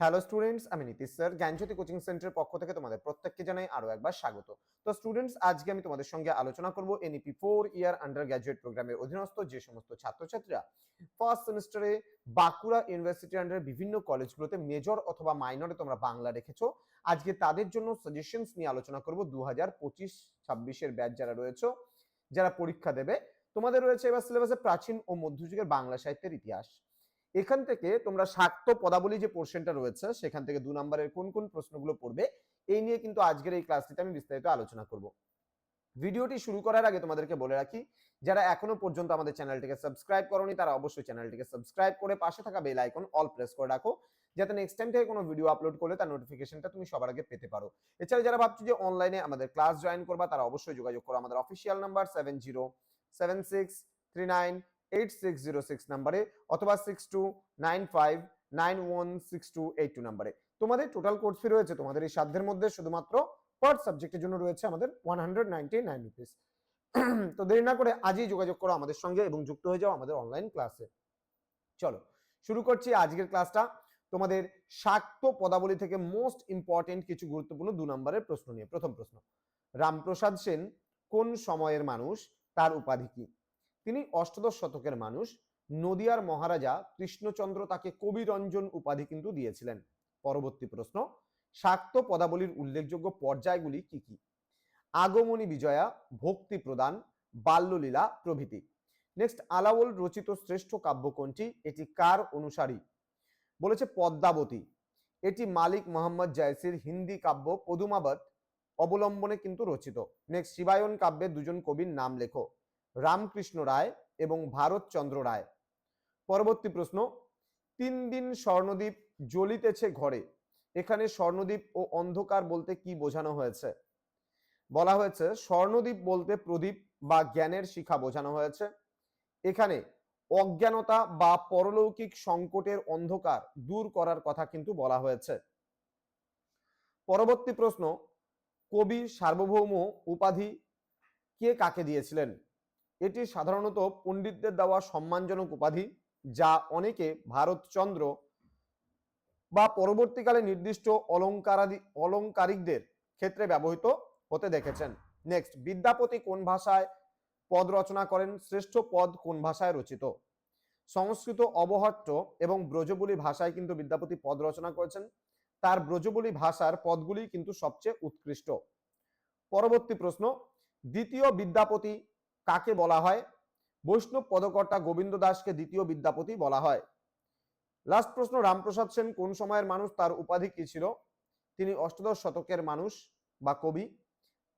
Hello students আমি Nitish sir. জ্ঞানজ্যোতি coaching সেন্টারের পক্ষ থেকে তোমাদের প্রত্যেককে জানাই আরও একবার স্বাগত। তো স্টুডেন্টস আজকে আমি তোমাদের সঙ্গে আলোচনা করব NEP four year under graduate প্রোগ্রামের অধীনস্থ যে সমস্ত ছাত্রছাত্রীরা ফার্স্ট সেমিস্টারে বাঁকুড়া ইউনিভার্সিটির আন্ডারে বিভিন্ন কলেজগুলোতে মেজর অথবা মাইনরে তোমরা বাংলা রেখেছো। আজকে তাদের জন্য সাজেশনস নিয়ে আলোচনা করব দু হাজার পঁচিশ ছাব্বিশের ব্যাচ যারা রয়েছে, যারা পরীক্ষা দেবে। তোমাদের রয়েছে এবার সিলেবাসে প্রাচীন ও মধ্যযুগের বাংলা সাহিত্যের ইতিহাস। এখান থেকে তোমরা শাক্ত পদাবলী যে পোর্শনটা রয়েছে, সেখান থেকে দু নম্বরের কোন কোন প্রশ্নগুলো পড়বে, এই নিয়ে কিন্তু আজকের এই ক্লাসটিতে আমি বিস্তারিত আলোচনা করব। ভিডিওটি শুরু করার আগে তোমাদেরকে বলে রাখি, যারা এখনও পর্যন্ত আমাদের চ্যানেলটিকে সাবস্ক্রাইব করনি, তারা অবশ্যই চ্যানেলটিকে সাবস্ক্রাইব করে পাশে থাকা বেল আইকন অল প্রেস করে রাখো, যাতে নেক্সট টাইম থেকে কোনো ভিডিও আপলোড করলে তার নোটিফিকেশনটা তুমি সবার আগে পেতে পারো। এছাড়া যারা ভাবছ যে অনলাইনে আমাদের ক্লাস জয়েন করবা, তারা অবশ্যই যোগাযোগ করো। আমাদের official number seven zero seven six three nine eight six zero six নাম্বারে অথবা six two nine five nine one six two eight two নাম্বারে। তোমাদের টোটাল কোর্স ফি রয়েছে, তোমাদের এই সাধ্যের মধ্যে শুধুমাত্র পার সাবজেক্টের জন্য রয়েছে আমাদের one hundred ninety nine rupees তো দেরি না করে আজই যোগাযোগ করো আমাদের সঙ্গে এবং যুক্ত হয়ে যাও আমাদের অনলাইন ক্লাসে চলো, শুরু করছি আজকের ক্লাসটা তোমাদের শাক্ত পদাবলী থেকে মোস্ট ইম্পর্টেন্ট কিছু গুরুত্বপূর্ণ দু নম্বরের প্রশ্ন নিয়ে। প্রথম প্রশ্ন, রামপ্রসাদ সেন কোন সময়ের মানুষ, তার উপাধি কি? তিনি অষ্টাদশ শতকের মানুষ। নদিয়ার মহারাজা কৃষ্ণচন্দ্র তাকে কবিরঞ্জন উপাধি কিন্তু দিয়েছিলেন। পরবর্তী প্রশ্ন, শাক্ত পদাবলীর উল্লেখযোগ্য পর্যায়গুলি কি কি? আগমনী বিজয়া, ভক্তি প্রদান, বাল্যলীলা প্রভৃতি। নেক্সট আলাওল রচিত শ্রেষ্ঠ কাব্য কোনটি? এটি কার অনুসারী? বলেছে পদ্মাবতী। এটি মালিক মোহাম্মদ জায়সির হিন্দি কাব্য পদুমাবত অবলম্বনে কিন্তু রচিত। নেক্সট শিবায়ন কাব্যের দুজন কবির নাম লেখো। রামকৃষ্ণ রায় এবং ভারতচন্দ্র রায়। পরবর্তী প্রশ্ন, তিন দিন স্বর্ণদ্বীপ জ্বলিতেছে ঘরে। এখানে স্বর্ণদ্বীপ ও অন্ধকার বলতে কি বোঝানো হয়েছে? বলা হয়েছে, স্বর্ণদ্বীপ বলতে প্রদীপ বা জ্ঞানের শিখা বোঝানো হয়েছে। এখানে অজ্ঞানতা বা পরলৌকিক সংকটের অন্ধকার দূর করার কথা কিন্তু বলা হয়েছে। পরবর্তী প্রশ্ন, কবি সার্বভৌম উপাধি কে কাকে দিয়েছিলেন? এটি সাধারণত পণ্ডিতদের দেওয়া সম্মানজনক উপাধি, যা অনেকে ভারতচন্দ্র বা পরবর্তীকালে নির্দিষ্ট অলঙ্কারাদি, অলঙ্কারিকদের ক্ষেত্রে ব্যবহৃত হতে দেখেছেন। নেক্সট বিদ্যাপতি কোন ভাষায় পদ রচনা করেন? শ্রেষ্ঠ পদ কোন ভাষায় রচিত? সংস্কৃত অবহট্ট এবং ব্রজবুলি ভাষায় কিন্তু বিদ্যাপতি পদ রচনা করেছেন। তার ব্রজবুলি ভাষার পদগুলি কিন্তু সবচেয়ে উৎকৃষ্ট। পরবর্তী প্রশ্ন, দ্বিতীয় বিদ্যাপতি কাকে বলা হয়? বৈষ্ণব পদকর্তা গোবিন্দ দাসকে দ্বিতীয় বিদ্যাপতি বলা হয়। লাস্ট প্রশ্ন, রামপ্রসাদ সেন কোন সময়ের মানুষ? তার উপাধি কি ছিল? তিনি অষ্টাদশ শতকের মানুষ বা কবি।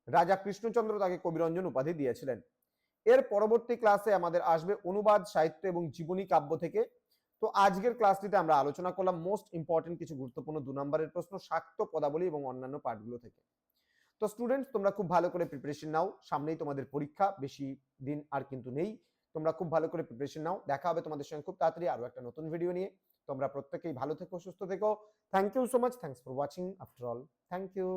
রাজা কৃষ্ণচন্দ্র তাকে কবিরঞ্জন উপাধি দিয়েছিলেন। এর পরবর্তী ক্লাসে আমাদের আসবে অনুবাদ, সাহিত্য এবং জীবনী কাব্য থেকে। তো আজকের ক্লাসটিতে আমরা আলোচনা করলাম মোস্ট ইম্পর্টেন্ট কিছু গুরুত্বপূর্ণ দু নম্বরের প্রশ্ন শাক্ত পদাবলী এবং অন্যান্য পাঠগুলো থেকে। তো স্টুডেন্টস তোমরা খুব ভালো করে প্রিপারেশন নাও। সামনেই তোমাদের পরীক্ষা, বেশি দিন আর কিন্তু নেই। তোমরা খুব ভালো করে প্রিপারেশন নাও। দেখা হবে তোমাদের সঙ্গে খুব তাড়াতাড়ি আরও একটা নতুন ভিডিও নিয়ে। তোমরা প্রত্যেকেই ভালো থেকো, সুস্থ থেকো। Thank you so much thanks for watching after all thank you